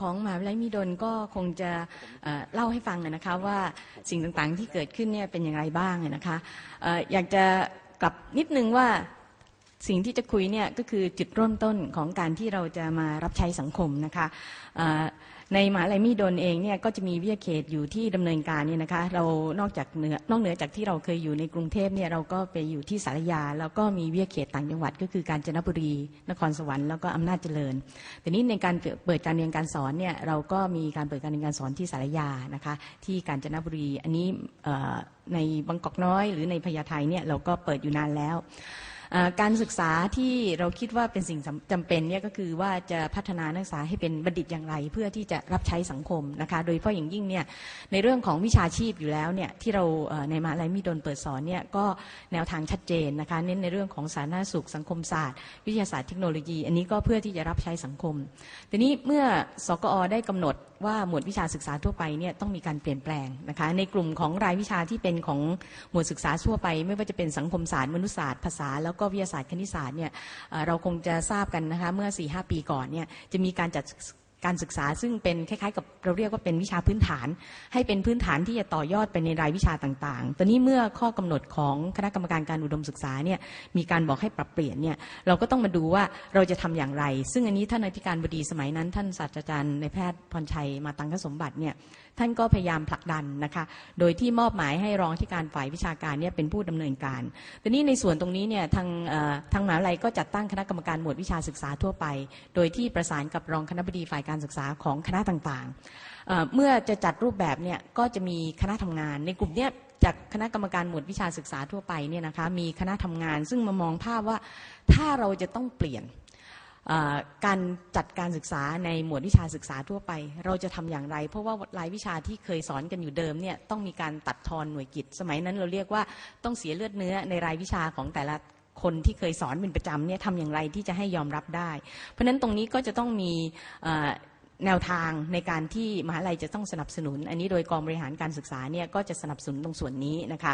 ของมหาวิทยาลัยมิดลก็คงจะเเล่าให้ฟังนะคะว่าสิ่งต่างๆที่เกิดขึ้นเนี่ยเป็นอย่างไรบ้างนะคะอออยากจะกลับนิดนึงว่าสิ่งที่จะคุยเนี่ยก็คือจุดเริ่มต้นของการที่เราจะมารับใช้สังคมนะคะ ในมหาลัยมิดลเองเนี่ยก็จะมีวิทยาเขตอยู่ที่ดำเนินการเนี่ยนะคะเรานอกจากเหนือนอกเหนือจากที่เราเคยอยู่ในกรุงเทพเนี่ยเราก็ไปอยู่ที่สารยา แล้วก็มีวิทยาเขตต่างจังหวัด ก็คือกาญจนบุรี นครสวรรค์แล้วก็อำนาจเจริญแต่นี้ในการเปิดการเรียนการสอนเนี่ยเราก็มีการเปิดการเรียนการสอนที่สารยานะคะที่กาญจนบุรี อันนี้ในบางกอกน้อย หรือในพญาไทเนี่ยเราก็เปิดอยู่นานแล้ว การศึกษาที่เราคิดว่าเป็นสิ่งจำเป็นเนี่ยก็คือว่าจะพัฒนานักศึกษาให้เป็นบัณฑิตอย่างไร เพื่อที่จะรับใช้สังคมนะคะ โดยเฉพาะอย่างยิ่งเนี่ยในเรื่องของวิชาชีพอยู่แล้วเนี่ยที่เราในมหาลัยมิดลเปิดสอนเนี่ยก็แนวทางชัดเจนนะคะเน้นในเรื่องของสาธารณสุขสังคมศาสตร์ วิทยาศาสตร์เทคโนโลยี อันนี้ก็เพื่อที่จะรับใช้สังคมทีนี้เมื่อสกอได้กำหนด ว่าหมวดวิชาศึกษาทั่วไปเนี่ยต้องมีการเปลี่ยนแปลงนะคะในกลุ่มของรายวิชาที่เป็นของหมวดศึกษาทั่วไป ไม่ว่าจะเป็นสังคมศาสตร์มนุษยศาสตร์ภาษาแล้วก็วิทยาศาสตร์คณิตศาสตร์เนี่ยเราคงจะทราบกันนะคะเมื่อ4ีหปีก่อนเนี่ยจะมีการจัด การศึกษาซึ่งเป็นคล้ายๆ กับเราเรียกว่าเป็นวิชาพื้นฐาน ให้เป็นพื้นฐานที่จะต่อยอดไปในรายวิชาต่างๆ ตอนนี้เมื่อข้อกำหนดของคณะกรรมการการอุดมศึกษาเนี่ยมีการบอกให้ปรับเปลี่ยนเนี่ยเราก็ต้องมาดูว่าเราจะทำอย่างไร ซึ่งอันนี้ท่านอธิการบดีสมัยนั้น ท่านศาสตราจารย์ในแพทย์พรชัยมาตังคสมบัติเนี่ยท่านก็พยายามผลักดันนะคะโดยที่มอบหมายให้รองที่การฝ่ายวิชาการเนี่ยเป็นผู้ดำเนินการทีนี้ในส่วนตรงนี้เนี่ยทางทางมหาวิทยาลัยก็จัดตั้งคณะกรรมการหมวดวิชาศึกษาทั่วไป โดยที่ประสานกับรองคณะบดีฝ่ายการศึกษาของคณะต่างๆ เมื่อจะจัดรูปแบบเนี่ยก็จะมีคณะทำงาน ในกลุ่มเนี้ยจากคณะกรรมการหมวดวิชาศึกษาทั่วไปเนี่ยนะคะมีคณะทำงาน ซึ่งมามองภาพว่าถ้าเราจะต้องเปลี่ยนการจัดการศึกษาในหมวดวิชาศึกษาทั่วไป เราจะทำอย่างไร เพราะว่ารายวิชาที่เคยสอนกันอยู่เดิมเนี่ยต้องมีการตัดทอนหน่วยกิจ สมัยนั้นเราเรียกว่าต้องเสียเลือดเนื้อในรายวิชาของแต่ละ คนที่เคยสอนเป็นประจำเนี่ยทำอย่างไรที่จะให้ยอมรับได้ เพราะฉะนั้นตรงนี้ก็จะต้องมี แนวทางในการที่มหาลัยจะต้องสนับสนุน อันนี้โดยกองบริหารการศึกษาเนี่ยก็จะสนับสนุนตรงส่วนนี้นะคะ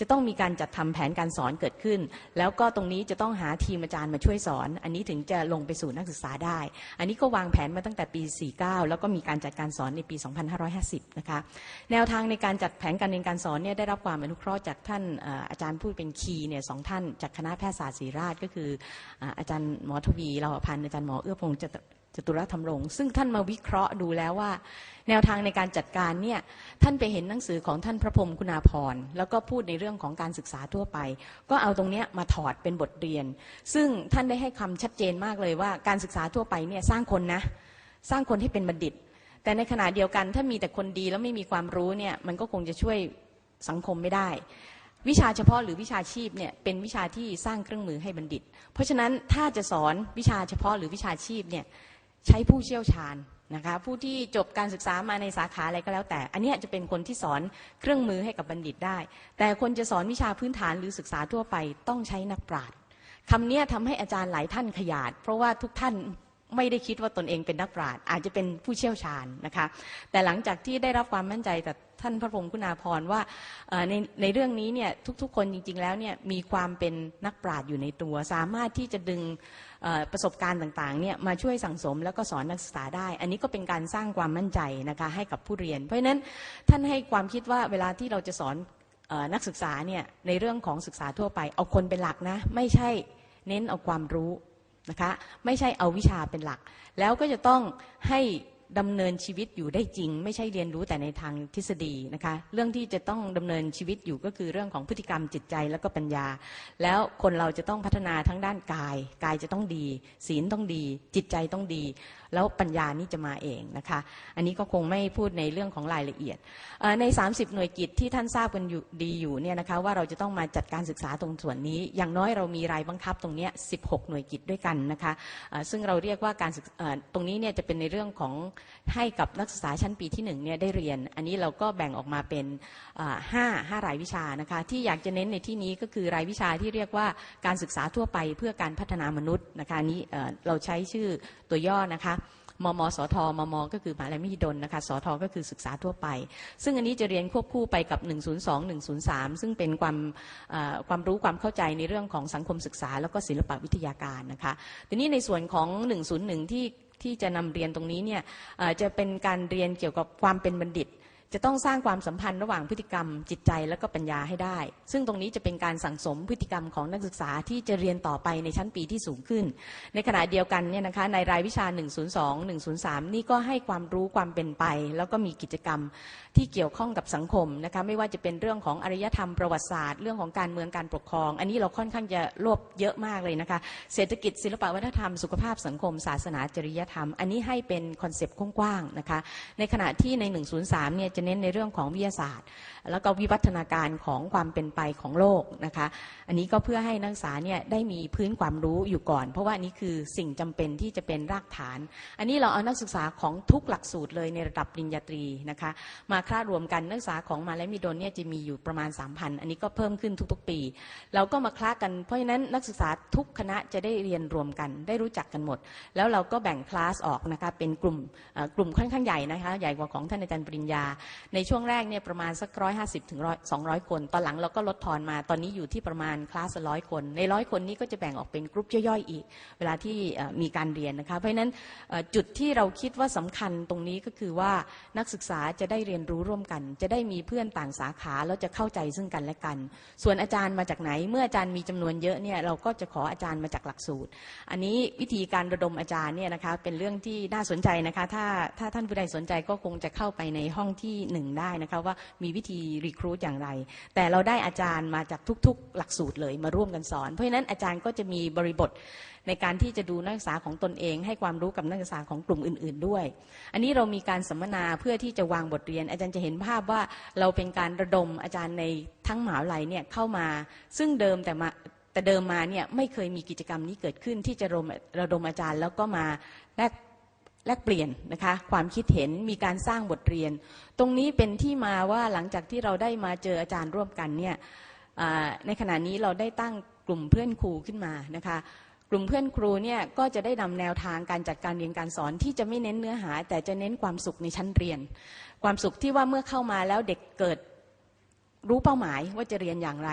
จะต้องมีการจัดทำแผนการสอนเกิดขึ้น แล้วก็ตรงนี้จะต้องหาทีมอาจารย์มาช่วยสอน อันนี้ถึงจะลงไปสู่นักศึกษาได้ อันนี้ก็วางแผนมาตั้งแต่ปี 49 แล้วก็มีการจัดการสอนในปี 2550 นะคะแนวทางในการจัดแผนการเรียนการสอนเนี่ยได้รับความอนุเคราะห์จากท่านอาจารย์ผู้เป็นคีเนี่ยสองท่านจากคณะแพทยศาสตร์ศิรีราชก็คืออาจารย์หมอทวีเราพันธ์อาจารย์หมอเอื้อพงษ์ จตุรธรรมรงค์ซึ่งท่านมาวิเคราะห์ดูแล้วว่า แนวทางในการจัดการเนี่ยท่านไปเห็นหนังสือของท่านพระพรมคุณาภร์แล้วก็พูดในเรื่องของการศึกษาทั่วไป ก็เอาตรงเนี้ยมาถอดเป็นบทเรียน ซึ่งท่านได้ให้คำชัดเจนมากเลยว่าการศึกษาทั่วไปเนี่ยสร้างคนนะสร้างคนให้เป็นบัณฑิต แต่ในขณะเดียวกันถ้ามีแต่คนดีแล้วไม่มีความรู้เนี่ยมันก็คงจะช่วยสังคมไม่ได้วิชาเฉพาะหรือวิชาชีพเนี่ยเป็นวิชาที่สร้างเครื่องมือให้บัณฑิต เพราะฉะนั้นถ้าจะสอนวิชาเฉพาะหรือวิชาชีพเนี่ย ใช้ผู้เชี่ยวชาญนะคะผู้ที่จบการศึกษามาในสาขาอะไรก็แล้วแต่ อันนี้จะเป็นคนที่สอนเครื่องมือให้กับบัณฑิตได้ แต่คนจะสอนวิชาพื้นฐานหรือศึกษาทั่วไปต้องใช้นักปราชญ์คำนี้ทำให้อาจารย์หลายท่านขยาด เพราะว่าทุกท่านไม่ได้คิดว่าตนเองเป็นนักปราชญ์อาจจะเป็นผู้เชี่ยวชาญนะคะแต่หลังจากที่ได้รับความมั่นใจจาก ท่านพระพรมคุณาภรณ์ว่าในในเรื่องนี้เนี่ยทุกๆ คนจริง ๆ แล้วเนี่ยมีความเป็นนักปราชญ์อยู่ในตัว สามารถที่จะดึงประสบการณ์ต่างๆเนี่ยมาช่วยสั่งสมแล้วก็สอนนักศึกษาได้ อันนี้ก็เป็นการสร้างความมั่นใจนะคะให้กับผู้เรียน เพราะฉะนั้นท่านให้ความคิดว่าเวลาที่เราจะสอนนักศึกษาเนี่ยในเรื่องของศึกษาทั่วไป เอาคนเป็นหลักนะไม่ใช่เน้นเอาความรู้นะคะไม่ใช่เอาวิชาเป็นหลัก แล้วก็จะต้องให้ ดำเนินชีวิตอยู่ได้จริง ไม่ใช่เรียนรู้แต่ในทางทฤษฎีนะคะ เรื่องที่จะต้องดำเนินชีวิตอยู่ก็คือเรื่องของพฤติกรรมจิตใจแล้วก็ปัญญา แล้วคนเราจะต้องพัฒนาทั้งด้านกาย กายจะต้องดี ศีลต้องดี จิตใจต้องดีแล้วปัญญานี่จะมาเองนะคะ อันนี้ก็คงไม่พูดในเรื่องของรายละเอียด ใน 30 หน่วยกิจที่ท่านทราบกันอยู่ดีอยู่เนี่ยนะคะว่าเราจะต้องมาจัดการศึกษาตรงส่วนนี้ อย่างน้อยเรามีรายบังคับตรงนี้ 16 หน่วยกิจด้วยกันนะคะซึ่งเราเรียกว่าการศึกตรงนี้เนี่ยจะเป็นในเรื่องของให้กับนักศึกษาชั้นปีที่1เนี่ยได้เรียน อันนี้เราก็แบ่งออกมาเป็นอ่าห้าห้ารายวิชานะคะที่อยากจะเน้นในที่นี้ก็คือรายวิชาที่เรียกว่าการศึกษาทั่วไปเพื่อการพัฒนามนุษย์นะคะนี้เราใช้ชื่อตัวย่อนะคะ มมสทมมก็คือมหาลัยมหิดลนะคะสทก็คือศึกษาทั่วไป ซึ่งอันนี้จะเรียนควบคู่ไปกับ 102 103 ซึ่งเป็นความความรู้ความเข้าใจในเรื่องของสังคมศึกษา แล้วก็ศิลปวิทยาการนะคะทีนี้ในส่วนของ 101 ที่ที่จะนำเรียนตรงนี้เนี่ยจะเป็นการเรียนเกี่ยวกับความเป็นบัณฑิต จะต้องสร้างความสัมพันธ์ระหว่างพฤติกรรม จิตใจและก็ปัญญาให้ได้ ซึ่งตรงนี้จะเป็นการสั่งสมพฤติกรรมของนักศึกษาที่จะเรียนต่อไปในชั้นปีที่สูงขึ้น ในขณะเดียวกันเนี่ยนะคะในรายวิชา 102 103 นี่ก็ให้ความรู้ความเป็นไป แล้วก็มีกิจกรรมที่เกี่ยวข้องกับสังคมนะคะไม่ว่าจะเป็นเรื่องของอารยธรรมประวัติศาสตร์ เรื่องของการเมืองการปกครอง อันนี้เราค่อนข้างจะรวบเยอะมากเลยนะคะเศรษฐกิจศิลปวัฒนธรรมสุขภาพสังคม ศาสนาจริยธรรม อันนี้ให้เป็นคอนเซปต์กว้างๆนะคะในขณะที่ใน 103 เนี่ยจะเน้นในเรื่องของวิทยาศาสตร์ แล้วก็วิวัฒนาการของความเป็นไปของโลกนะคะ อันนี้ก็เพื่อให้นักศึกษาเนี่ยได้มีพื้นความรู้อยู่ก่อน เพราะว่านี่คือสิ่งจำเป็นที่จะเป็นรากฐาน อันนี้เราเอานักศึกษาของทุกหลักสูตรเลยในระดับปริญญาตรีนะคะมาคลาดรวมกันนักศึกษาของมาและมิดลเนี่ยจะมีอยู่ประมาณ 3,000 อันนี้ก็เพิ่มขึ้นทุกๆปี เราก็มาคลากันเพราะฉะนั้นนักศึกษาทุกคณะจะได้เรียนรวมกันได้รู้จักกันหมด แล้วเราก็แบ่งคลาสออกนะคะเป็นกลุ่มกลุ่มค่อนข้างใหญ่นะคะใหญ่กว่าของท่านอาจารย์ปริญญาในช่วงแรกเนี่ยประมาณสักร้อยห้าสิบถึงร้อยสองร้อยคน ตอนหลังเราก็ลดทอนมา ตอนนี้อยู่ที่ประมาณคลาสร้อยคน ในร้อยคนนี้ก็จะแบ่งออกเป็นกลุ่มย่อยๆอีก เวลาที่มีการเรียนนะคะ เพราะฉะนั้นจุดที่เราคิดว่าสำคัญตรงนี้ก็คือว่านักศึกษาจะได้เรียนรู้ร่วมกัน จะได้มีเพื่อนต่างสาขาแล้วจะเข้าใจซึ่งกันและกัน ส่วนอาจารย์มาจากไหน เมื่ออาจารย์มีจำนวนเยอะเนี่ยเราก็จะขออาจารย์มาจากหลักสูตร อันนี้วิธีการระดมอาจารย์เนี่ยนะคะเป็นเรื่องที่น่าสนใจนะคะ ถ้าถ้าท่านผู้ใดสนใจก็คงจะเข้าไปในห้องที่หนึ่งได้นะคะว่ามีวิธีรีครูดอย่างไร แต่เราได้อาจารย์มาจากทุก ๆ หลักสูตรเลยมาร่วมกันสอน เพราะฉะนั้นอาจารย์ก็จะมีบริบทในการที่จะดูนักศึกษาของตนเอง ให้ความรู้กับนักศึกษาของกลุ่มอื่น ๆ ด้วย อันนี้เรามีการสัมมนาเพื่อที่จะวางบทเรียน อาจารย์จะเห็นภาพว่าเราเป็นการระดมอาจารย์ในทั้งมหาวิทยาลัยเนี่ยเข้ามา ซึ่งเดิมแต่มาแต่เดิมมาเนี่ยไม่เคยมีกิจกรรมนี้เกิดขึ้นที่จะระดมระดมอาจารย์แล้วก็มาแลก แลกเปลี่ยนนะคะความคิดเห็นมีการสร้างบทเรียน ตรงนี้เป็นที่มาว่าหลังจากที่เราได้มาเจออาจารย์ร่วมกันเนี่ยในขณะนี้เราได้ตั้งกลุ่มเพื่อนครูขึ้นมานะคะกลุ่มเพื่อนครูเนี่ยก็จะได้นำแนวทางการจัดการเรียนการสอนที่จะไม่เน้นเนื้อหา แต่จะเน้นความสุขในชั้นเรียน ความสุขที่ว่าเมื่อเข้ามาแล้วเด็กเกิดรู้เป้าหมายว่าจะเรียนอย่างไร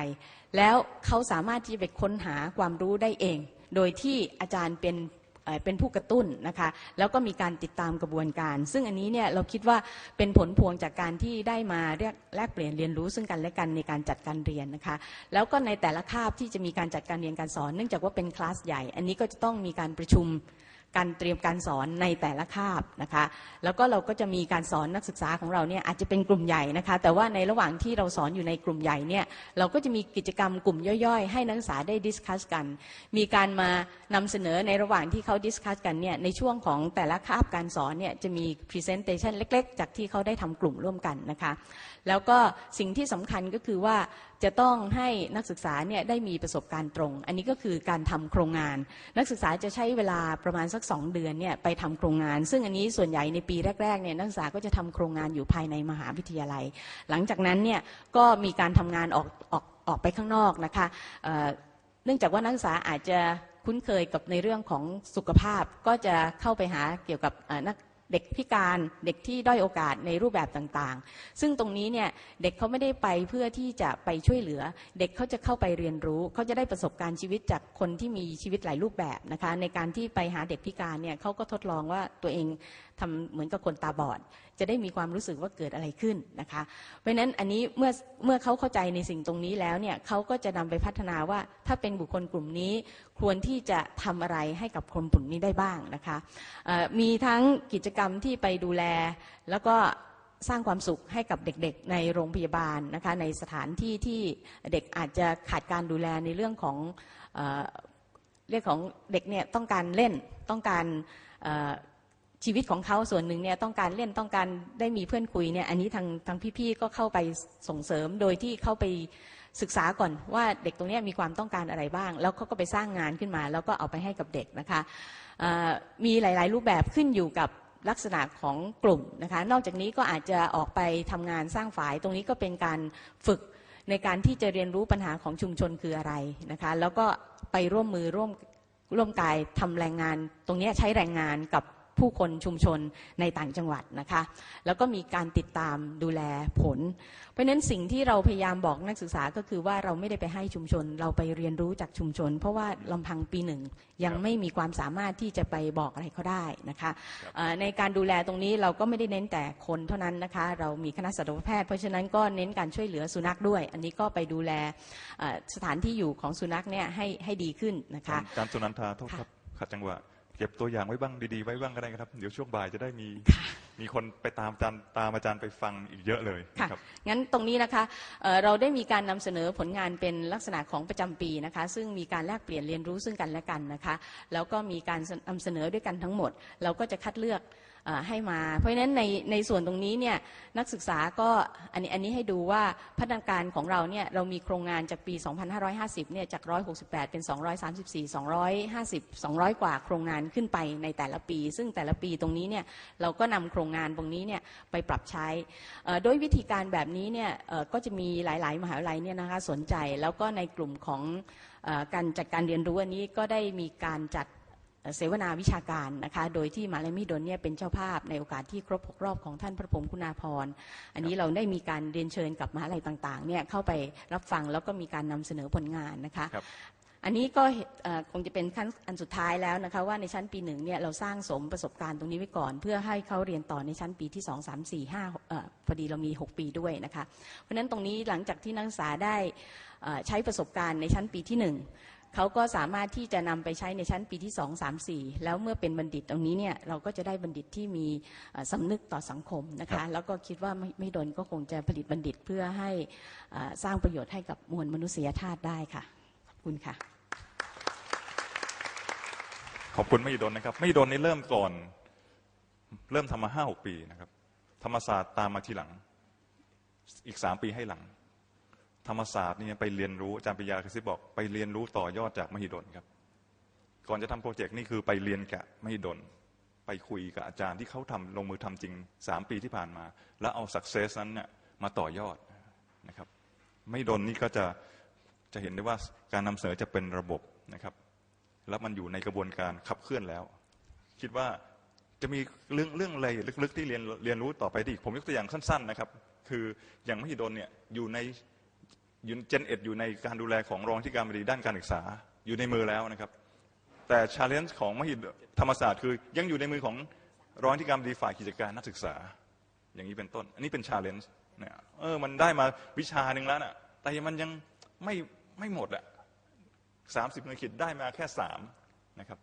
แล้วเขาสามารถที่จะไปค้นหาความรู้ได้เอง โดยที่อาจารย์เป็น เป็นผู้กระตุ้นนะคะแล้วก็มีการติดตามกระบวนการ ซึ่งอันนี้เนี่ยเราคิดว่าเป็นผลพวงจากการที่ได้มาเรียกแลกเปลี่ยนเรียนรู้ซึ่งกันและกันในการจัดการเรียนนะคะแล้วก็ในแต่ละคาบที่จะมีการจัดการเรียนการสอน เนื่องจากว่าเป็นคลาสใหญ่ อันนี้ก็จะต้องมีการประชุม การเตรียมการสอนในแต่ละคาบนะคะ แล้วก็เราก็จะมีการสอนนักศึกษาของเราเนี่ยอาจจะเป็นกลุ่มใหญ่นะคะ แต่ว่าในระหว่างที่เราสอนอยู่ในกลุ่มใหญ่เนี่ยเราก็จะมีกิจกรรมกลุ่มย่อยๆ ให้นักศึกษาได้ดิสคัสกัน มีการมานำเสนอในระหว่างที่เขาดิสคัสกันเนี่ยในช่วงของแต่ละคาบการสอนเนี่ยจะมีพรีเซนเตชันเล็ก ๆ จากที่เขาได้ทำกลุ่มร่วมกันนะคะ แล้วก็สิ่งที่สำคัญก็คือว่า จะต้องให้นักศึกษาเนี่ยได้มีประสบการณ์ตรง อันนี้ก็คือการทำโครงงาน นักศึกษาจะใช้เวลาประมาณสักสองเดือนเนี่ยไปทำโครงงาน ซึ่งอันนี้ส่วนใหญ่ในปีแรกๆเนี่ยนักศึกษาก็จะทำโครงงานอยู่ภายในมหาวิทยาลัย หลังจากนั้นเนี่ยก็มีการทำงานออกออกออกไปข้างนอกนะคะเนื่องจากว่านักศึกษาอาจจะคุ้นเคยกับในเรื่องของสุขภาพก็จะเข้าไปหาเกี่ยวกับนัก เด็กพิการเด็กที่ด้อยโอกาสในรูปแบบต่างๆ ซึ่งตรงนี้เนี่ยเด็กเขาไม่ได้ไปเพื่อที่จะไปช่วยเหลือ เด็กเขาจะเข้าไปเรียนรู้เขาจะได้ประสบการณ์ชีวิตจากคนที่มีชีวิตหลายรูปแบบนะคะในการที่ไปหาเด็กพิการเนี่ยเขาก็ทดลองว่าตัวเองทำเหมือนกับคนตาบอด จะได้มีความรู้สึกว่าเกิดอะไรขึ้นนะคะ เพราะฉะนั้นอันนี้เมื่อเมื่อเขาเข้าใจในสิ่งตรงนี้แล้วเนี่ยเขาก็จะนำไปพัฒนาว่าถ้าเป็นบุคคลกลุ่มนี้ควรที่จะทำอะไรให้กับคนกลุ่มนี้ได้บ้างนะคะมีทั้งกิจกรรมที่ไปดูแล แล้วก็สร้างความสุขให้กับเด็กๆ ในโรงพยาบาลนะคะในสถานที่ที่เด็กอาจจะขาดการดูแลในเรื่องของเอเรื่องของเด็กเนี่ยต้องการเล่นต้องการชีวิตของเขาส่วนหนึ่งเนี่ยต้องการเล่นต้องการได้มีเพื่อนคุยเนี่ยอันนี้ทางทางพี่ๆก็เข้าไปส่งเสริมโดยที่เข้าไป ศึกษาก่อนว่าเด็กตรงนี้มีความต้องการอะไรบ้าง แล้วเขาก็ไปสร้างงานขึ้นมา แล้วก็เอาไปให้กับเด็กนะคะมีหลาย ๆ รูปแบบขึ้นอยู่กับลักษณะของกลุ่มนะคะ นอกจากนี้ก็อาจจะออกไปทำงานสร้างฝ่าย ตรงนี้ก็เป็นการฝึกในการที่จะเรียนรู้ปัญหาของชุมชนคืออะไรนะคะ แล้วก็ไปร่วมมือร่วมร่วมกายทำแรงงาน ตรงนี้ใช้แรงงานกับ ผู้คนชุมชนในต่างจังหวัดนะคะ แล้วก็มีการติดตามดูแลผล เพราะฉะนั้นสิ่งที่เราพยายามบอกนักศึกษาก็คือว่าเราไม่ได้ไปให้ชุมชน เราไปเรียนรู้จากชุมชน เพราะว่าลำพังปีหนึ่งยังครับไม่มีความสามารถที่จะไปบอกอะไรเขาได้นะคะครับเอ่อในการดูแลตรงนี้เราก็ไม่ได้เน้นแต่คนเท่านั้นนะคะ เรามีคณะสัตวแพทย์เพราะฉะนั้นก็เน้นการช่วยเหลือสุนัขด้วย อันนี้ก็ไปดูแลเอ่อสถานที่อยู่ของสุนัขเนี่ยให้ให้ดีขึ้นนะคะ การสุนันทาโทษครับขัดจังหวะ เก็บตัวอย่างไว้บ้างดีๆไว้บ้างก็ได้ครับ เดี๋ยวช่วงบ่ายจะได้มีมีคนไปตามอาจารย์ตามอาจารย์ไปฟังอีกเยอะเลยค่ะนะครับ งั้นตรงนี้นะคะเอ่อเราได้มีการนำเสนอผลงานเป็นลักษณะของประจำปีนะคะ ซึ่งมีการแลกเปลี่ยนเรียนรู้ซึ่งกันและกันนะคะ แล้วก็มีการนำเสนอด้วยกันทั้งหมด เราก็จะคัดเลือกเอ่อ ให้มา เพราะฉะนั้นในในส่วนตรงนี้เนี่ยนักศึกษาก็อันนี้อันนี้ให้ดูว่าพัฒนาการของเราเนี่ยเรามีโครงงานจากปี 2550 เนี่ยจาก 168 เป็น 234 250 200 กว่าโครงงานขึ้นไปในแต่ละปี ซึ่งแต่ละปีตรงนี้เนี่ยเราก็นำโครงงานตรงนี้เนี่ยไปปรับใช้โดยวิธีการแบบนี้เนี่ยก็จะมีหลาย ๆ มหาวิทยาลัยเนี่ยนะคะสนใจ แล้วก็ในกลุ่มของการจัดการเรียนรู้อันนี้ก็ได้มีการจัด เอ่อเสวนาวิชาการนะคะ โดยที่มหาลัยมิดลเนี่ยเป็นเจ้าภาพในโอกาสที่ครบ6รอบของท่านพระพรหมคุณาภรณ์อันนี้เราได้มีการเรียนเชิญกับมหาลัยต่างๆเนี่ยเข้าไปรับฟังแล้วก็มีการนำเสนอผลงานนะคะครับอันนี้ก็เอ่อคงจะเป็นขั้นอันสุดท้ายแล้วนะคะว่าในชั้นปีหนึ่งเนี่ยเราสร้างสมประสบการณ์ตรงนี้ไว้ก่อน เพื่อให้เขาเรียนต่อในชั้นปีที่ 2 3 4 5เอ่อพอดีเรามี 6 ปีด้วยนะคะเพราะฉะนั้นตรงนี้หลังจากที่นักศึกษาได้เอ่อใช้ประสบการณ์ในชั้นปีที่ 1 เขาก็สามารถที่จะนำไปใช้ในชั้นปีที่2 3 4แล้วเมื่อเป็นบัณฑิตตรงนี้เนี่ยเราก็จะได้บัณฑิตที่มีเอ่อสำนึกต่อสังคมนะครัคะบแล้วก็คิดว่าไม่ไม่โดนก็คงจะผลิตบัณฑิตเพื่อให้เอ่อสร้างประโยชน์ให้กับมวลมนุษยชาติได้ค่ะขอบคุณค่ะ ขอบคุณมหิดลนะครับมหิดลนี่เริ่มก่อน เริ่มทำมาห้าหกปีนะครับ ธรรมศาสตร์ตามมาทีหลัง อีกสามปีให้หลัง ธรรมศาสตร์นี่ไปเรียนรู้อาจารย์ปิยากระซิบอกไปเรียนรู้ต่อยอดจากมหิดลครับ ก่อนจะทำโปรเจกต์นี่คือไปเรียนกับมหิดล ไปคุยกับอาจารย์ที่เขาทำลงมือทำจริงสามปีที่ผ่านมา แล้วเอาสักเซสนั้นเนี่ยมาต่อยอดนะครับมหิดลนี่ก็จะจะเห็นได้ว่าการนำเสนอจะเป็นระบบนะครับ แล้วมันอยู่ในกระบวนการขับเคลื่อนแล้ว คิดว่าจะมีเรื่องเรื่องอะไรลึกๆที่เรียนเรียนรู้ต่อไปด้อีกผมยกตัวอย่างสั้นๆนะครับ คืออย่างมหิดลเนี่ยอยู่ใน อยู่เจนเอ็ดอยู่ในการดูแลของรองที่การบดีด้านการศึกษาอยู่ในมือแล้วนะครับ แต่ชาเลนจ์ของมหิดธรรมศาสตร์คือยังอยู่ในมือของรองที่การบดีฝ่ายกิจการนักศึกษา อย่างนี้เป็นต้น อันนี้เป็นชาเลนจ์เนี่ยเออมันได้มาวิชาหนึ่งแล้วน่ะแต่มันยังไม่ไม่หมดอะสามสิบหน่วยกิจได้มาแค่สามนะครับ